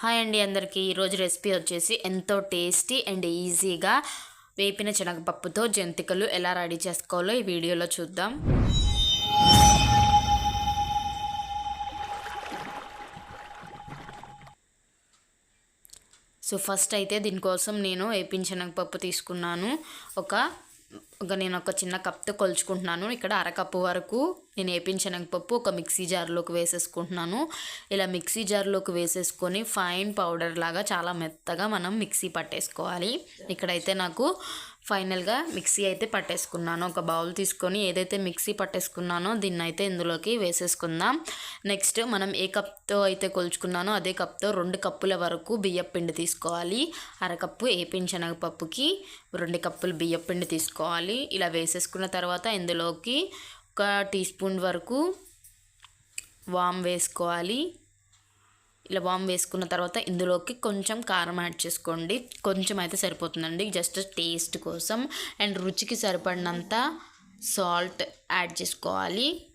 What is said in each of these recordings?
Hi అండి అందరికీ. ఈరోజు రెసిపీ వచ్చేసి ఎంతో టేస్టీ అండ్ ఈజీగా వేపిన శనగపప్పుతో జంతికలు ఎలా రెడీ చేసుకోవాలో ఈ వీడియోలో చూద్దాం. సో ఫస్ట్ అయితే దీనికోసం నేను వేపిన శనగపప్పు తీసుకున్నాను. ఒక ఒక నేను ఒక చిన్న కప్తో కొలుచుకుంటున్నాను. ఇక్కడ అరకప్పు వరకు నేను వేపిన పప్పు ఒక మిక్సీ జార్లోకి వేసేసుకుంటున్నాను. ఇలా మిక్సీ జార్లోకి వేసేసుకొని ఫైన్ పౌడర్ లాగా చాలా మెత్తగా మనం మిక్సీ పట్టేసుకోవాలి. ఇక్కడైతే నాకు ఫైనల్గా మిక్సీ అయితే పట్టేసుకున్నాను. ఒక బౌల్ తీసుకొని ఏదైతే మిక్సీ పట్టేసుకున్నానో దీన్ని అయితే ఇందులోకి వేసేసుకుందాం. నెక్స్ట్ మనం ఏ కప్తో అయితే కొలుచుకున్నానో అదే కప్తో రెండు కప్పుల వరకు బియ్యం పిండి తీసుకోవాలి. అరకప్పు ఏపిన పప్పుకి రెండు కప్పులు బియ్యం పిండి తీసుకోవాలి. ఇలా వేసేసుకున్న తర్వాత ఇందులోకి ఒక టీ స్పూన్ వరకు వామ్ వేసుకోవాలి. ఇలా వామ్ వేసుకున్న తర్వాత ఇందులోకి కొంచెం కారం యాడ్ చేసుకోండి. కొంచెం అయితే సరిపోతుందండి. జస్ట్ టేస్ట్ కోసం అండ్ రుచికి సరిపడినంత సాల్ట్ యాడ్ చేసుకోవాలి.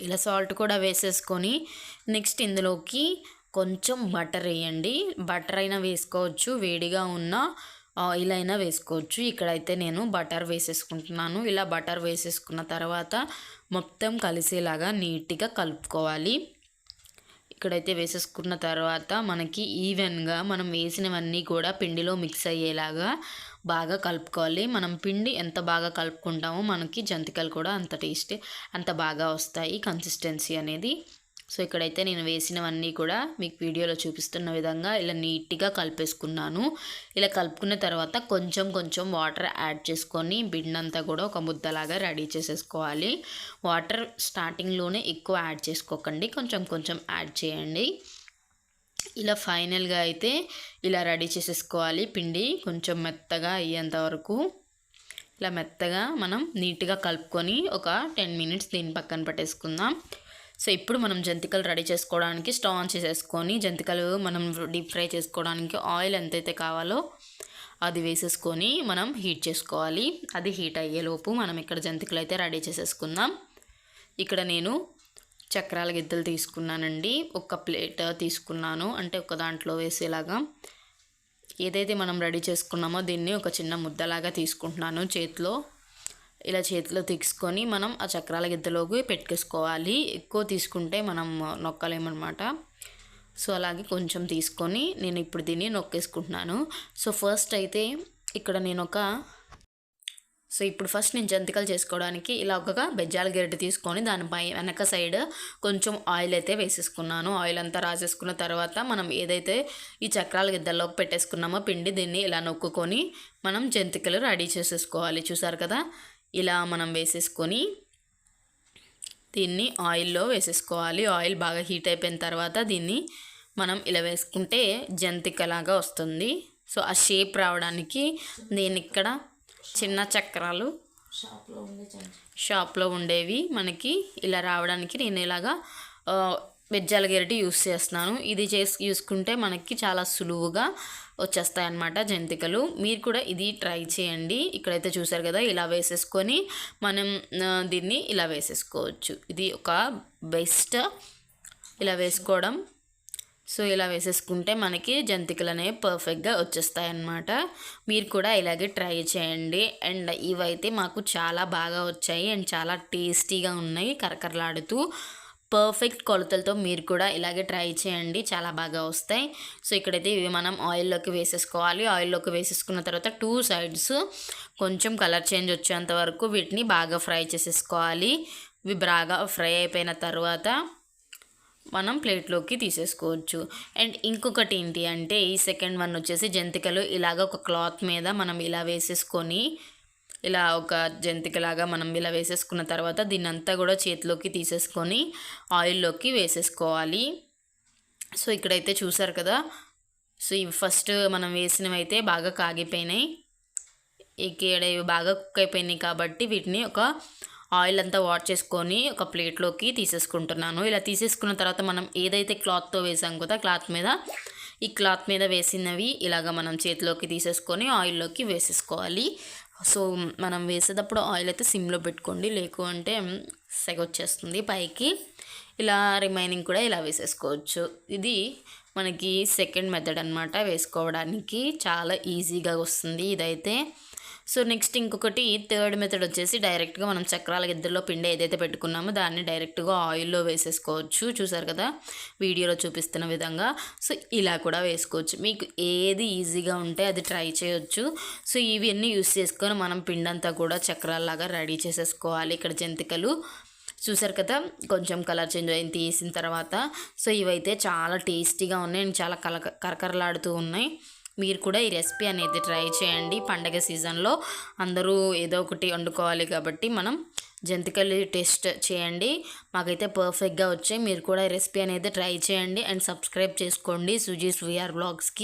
ఇలా సాల్ట్ కూడా వేసేసుకొని నెక్స్ట్ ఇందులోకి కొంచెం బటర్ వేయండి. బటర్ అయినా వేసుకోవచ్చు. వేడిగా ఉన్న ఆయిల్ అయినా వేసుకోవచ్చు. ఇక్కడైతే నేను బటర్ వేసేసుకుంటున్నాను. ఇలా బటర్ వేసేసుకున్న తర్వాత మొత్తం కలిసేలాగా నీట్గా కలుపుకోవాలి. ఇక్కడైతే వేసేసుకున్న తర్వాత మనకి ఈవెన్గా మనం వేసినవన్నీ కూడా పిండిలో మిక్స్ అయ్యేలాగా బాగా కలుపుకోవాలి. మనం పిండి ఎంత బాగా కలుపుకుంటామో మనకి జంతికలు కూడా అంత టేస్ట్ అంత బాగా వస్తాయి. కన్సిస్టెన్సీ అనేది సో ఇక్కడైతే నేను వేసినవన్నీ కూడా మీకు వీడియోలో చూపిస్తున్న విధంగా ఇలా నీట్గా కలిపేసుకున్నాను. ఇలా కలుపుకున్న తర్వాత కొంచెం కొంచెం వాటర్ యాడ్ చేసుకొని బిడ్డంతా కూడా ఒక ముద్దలాగా రెడీ చేసేసుకోవాలి. వాటర్ స్టార్టింగ్లోనే ఎక్కువ యాడ్ చేసుకోకండి. కొంచెం కొంచెం యాడ్ చేయండి. ఇలా ఫైనల్గా అయితే ఇలా రెడీ చేసేసుకోవాలి పిండి కొంచెం మెత్తగా అయ్యేంత వరకు. ఇలా మెత్తగా మనం నీట్గా కలుపుకొని ఒక టెన్ మినిట్స్ దీని పక్కన పెట్టేసుకుందాం. సో ఇప్పుడు మనం జంతికలు రెడీ చేసుకోవడానికి స్టవ్ ఆన్ చేసేసుకొని జంతికలు మనం డీప్ ఫ్రై చేసుకోవడానికి ఆయిల్ ఎంతైతే కావాలో అది వేసేసుకొని మనం హీట్ చేసుకోవాలి. అది హీట్ అయ్యేలోపు మనం ఇక్కడ జంతికలు అయితే రెడీ చేసేసుకుందాం. ఇక్కడ నేను చక్రాల గిద్దలు తీసుకున్నానండి. ఒక ప్లేట్ తీసుకున్నాను. అంటే ఒక దాంట్లో వేసేలాగా ఏదైతే మనం రెడీ చేసుకున్నామో దీన్ని ఒక చిన్న ముద్దలాగా తీసుకుంటున్నాను చేతిలో. ఇలా చేతిలో తీసుకొని మనం ఆ చక్రాల గిద్దలోకి పెట్టేసుకోవాలి. ఎక్కువ తీసుకుంటే మనం నొక్కలేమన్నమాట. సో అలాగే కొంచెం తీసుకొని నేను ఇప్పుడు దీన్ని నొక్కేసుకుంటున్నాను. సో ఫస్ట్ అయితే ఇక్కడ నేను ఒక సో ఇప్పుడు ఫస్ట్ నేను జంతికలు చేసుకోవడానికి ఇలా ఒక బెజ్జాల గరిటె తీసుకొని దానిపై వెనక సైడ్ కొంచెం ఆయిల్ అయితే వేసేసుకున్నాను. ఆయిల్ అంతా రాసేసుకున్న తర్వాత మనం ఏదైతే ఈ చక్రాల గిద్దల్లోకి పెట్టేసుకున్నామో పిండి దీన్ని ఇలా నొక్కుకొని మనం జంతికలు రెడీ చేసేసుకోవాలి. చూసారు కదా? ఇలా మనం వేసేసుకొని దీన్ని ఆయిల్లో వేసేసుకోవాలి. ఆయిల్ బాగా హీట్ అయిపోయిన తర్వాత దీన్ని మనం ఇలా వేసుకుంటే జంతికలాగా వస్తుంది. సో ఆ షేప్ రావడానికి నేను ఇక్కడ చిన్న చక్రాలు షాప్లో ఉండేవి. మనకి ఇలా రావడానికి నేను ఇలాగా వెజ్జాల గెరటి యూస్ చేస్తున్నాను. ఇది చేసి చూసుకుంటే మనకి చాలా సులువుగా వచ్చేస్తాయి అన్నమాట జంతికలు. మీరు కూడా ఇది ట్రై చేయండి. ఇక్కడైతే చూసారు కదా ఇలా వేసేసుకొని మనం దీన్ని ఇలా వేసేసుకోవచ్చు. ఇది ఒక బెస్ట్ ఇలా వేసుకోవడం. సో ఇలా వేసేసుకుంటే మనకి జంతికలు అనేవి పర్ఫెక్ట్గా వచ్చేస్తాయి అన్నమాట మీరు కూడా ఇలాగే ట్రై చేయండి. అండ్ ఇవైతే మాకు చాలా బాగా వచ్చాయి. అండ్ చాలా టేస్టీగా ఉన్నాయి కరకరలాడుతూ. పర్ఫెక్ట్ కొలతలతో మీరు కూడా ఇలాగే ట్రై చేయండి. చాలా బాగా వస్తాయి. సో ఇక్కడైతే ఇవి మనం ఆయిల్లోకి వేసేసుకోవాలి. ఆయిల్లోకి వేసేసుకున్న తర్వాత టూ సైడ్స్ కొంచెం కలర్ చేంజ్ వచ్చేంత వరకు వీటిని బాగా ఫ్రై చేసేసుకోవాలి. ఇవి బాగా ఫ్రై అయిపోయిన తర్వాత మనం ప్లేట్లోకి తీసేసుకోవచ్చు. అండ్ ఇంకొకటి ఏంటి అంటే ఈ సెకండ్ వన్ వచ్చేసి జంతికలు ఇలాగ ఒక క్లాత్ మీద మనం ఇలా వేసేసుకొని ఇలా ఒక జంతికలాగా మనం ఇలా వేసేసుకున్న తర్వాత దీన్ని అంతా కూడా చేతిలోకి తీసేసుకొని ఆయిల్లోకి వేసేసుకోవాలి. సో ఇక్కడైతే చూసారు కదా? సో ఇవి ఫస్ట్ మనం వేసినవి అయితే బాగా కాగిపోయినాయి. ఇక్కడ ఇవి బాగా కుక్ అయిపోయినాయి కాబట్టి వీటిని ఒక ఆయిల్ అంతా వాష్ చేసుకొని ఒక ప్లేట్లోకి తీసేసుకుంటున్నాను. ఇలా తీసేసుకున్న తర్వాత మనం ఏదైతే క్లాత్తో వేసాం కదా క్లాత్ మీద ఈ క్లాత్ మీద వేసినవి ఇలాగ మనం చేతిలోకి తీసేసుకొని ఆయిల్లోకి వేసేసుకోవాలి. సో మనం వేసేటప్పుడు ఆయిల్ అయితే సిమ్లో పెట్టుకోండి. లేకు అంటే సెగ వచ్చేస్తుంది పైకి. ఇలా రిమైనింగ్ కూడా ఇలా వేసేసుకోవచ్చు. ఇది మనకి సెకండ్ మెథడ్ అనమాట వేసుకోవడానికి. చాలా ఈజీగా వస్తుంది ఇదైతే. సో నెక్స్ట్ ఇంకొకటి థర్డ్ మెథడ్ వచ్చేసి డైరెక్ట్గా మనం చక్రాల గిద్దెలో పిండి ఏదైతే పెట్టుకున్నామో దాన్ని డైరెక్ట్గా ఆయిల్లో వేసేసుకోవచ్చు. చూసారు కదా? వీడియోలో చూపిస్తున్న విధంగా. సో ఇలా కూడా వేసుకోవచ్చు. మీకు ఏది ఈజీగా ఉంటే అది ట్రై చేయొచ్చు. సో ఇవన్నీ యూస్ చేసుకొని మనం పిండి అంతా కూడా చక్రాల్లాగా రెడీ చేసేసుకోవాలి. ఇక్కడ జంతికలు చూసారు కదా? కొంచెం కలర్ చేంజ్ అయింది తీసిన తర్వాత. సో ఇవైతే చాలా టేస్టీగా ఉన్నాయి. అండ్ చాలా కల కరకరలాడుతూ ఉన్నాయి. మీరు కూడా ఈ రెసిపీ అనేది ట్రై చేయండి. పండగ సీజన్లో అందరూ ఏదో ఒకటి వండుకోవాలి కాబట్టి మనం జంతికలు టేస్ట్ చేయండి. మాకైతే పర్ఫెక్ట్గా వచ్చాయి. మీరు కూడా ఈ రెసిపీ అనేది ట్రై చేయండి. అండ్ సబ్స్క్రైబ్ చేసుకోండి. సుజీస్ వీఆర్ బ్లాగ్స్కి.